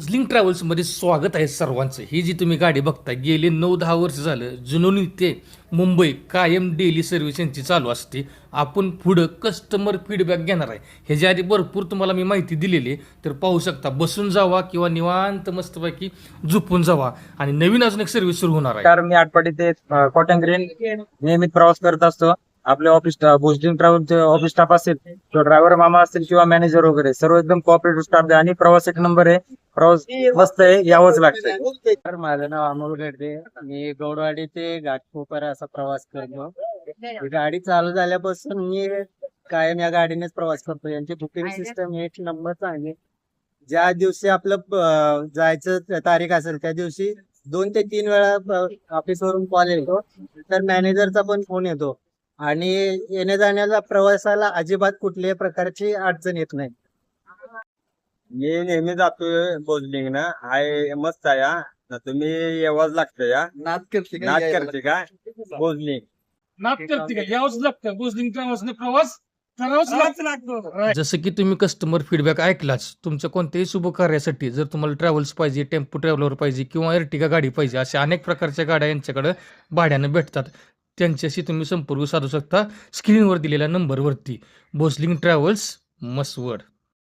Sling ट्रॅव्हल्समध्ये स्वागत आहे सर्वांचं. ही जी तुम्ही गाडी बघता गेले नऊ दहा वर्ष झालं जुनोनी ते मुंबई कायम डेली सर्व्हिस यांची चालू असते. आपण पुढं कस्टमर फीडबॅक घेणार आहे. ह्याच्या आधी भरपूर तुम्हाला मी माहिती दिलेली तर पाहू शकता बसून जावा किंवा निवांत मस्तपैकी झोपून जावा. आणि नवीन अजून एक सर्व्हिस सुरू होणार आहे. कारण मी आटपाडी ते कॉटन ग्रीन नियमित प्रवास करत असतो. आपले ऑफिस भोजन ट्रॅव्हलचे ऑफिस स्टाफ असेल किंवा ड्रायव्हर मामा असतील किंवा मॅनेजर वगैरे सर्व एकदम कॉपरेटिव्ह स्टाफ आहे. आणि प्रवास एक नंबर आहे. प्रवास मस्त आहे यावंच लागतंय. तर माझं नाव अमोल गडदे. मी गौडवाडी ते घाटकोपर असा प्रवास करतो. ही गाडी चालू झाल्यापासून मी कायम या गाडीनेच प्रवास करतो. यांची बुकिंग सिस्टम एक नंबर चांगली. ज्या दिवशी आपलं अं, जायचं तारीख असेल त्या दिवशी दोन ते तीन वेळा ऑफिस वरून कॉल येतो. तर मॅनेजरचा पण फोन येतो. आणि येण्या जाण्याला प्रवासाला अजिबात कुठल्याही प्रकारची अडचण येत नाही. मी नेहमी जातोय बोजलिंग ना हाय मस्त आहे हा. ना तुम्ही येवाच लागतं या नाच करते नाच करते का? बोजलिंग नात करते का? यावंच लागतं. बुजलिंग ट्रॅव्हल्सने प्रवास करावाच लागतो. जसं की तुम्ही कस्टमर फीडबॅक ऐकलाच तुमच्या कोणत्याही शुभ कार्यासाठी जर तुम्हाला ट्रॅव्हल्स पाहिजे टेम्पो ट्रॅव्हलर पाहिजे किंवा एर्टिगा गाडी पाहिजे अशा अनेक प्रकारच्या गाड्या यांच्याकडे भाड्यानं भेटतात. त्यांच्याशी तुम्ही संपर्क साधू शकता. स्क्रीनवर दिलेल्या नंबरवरती बोसलिंग ट्रॅव्हल्स मसवड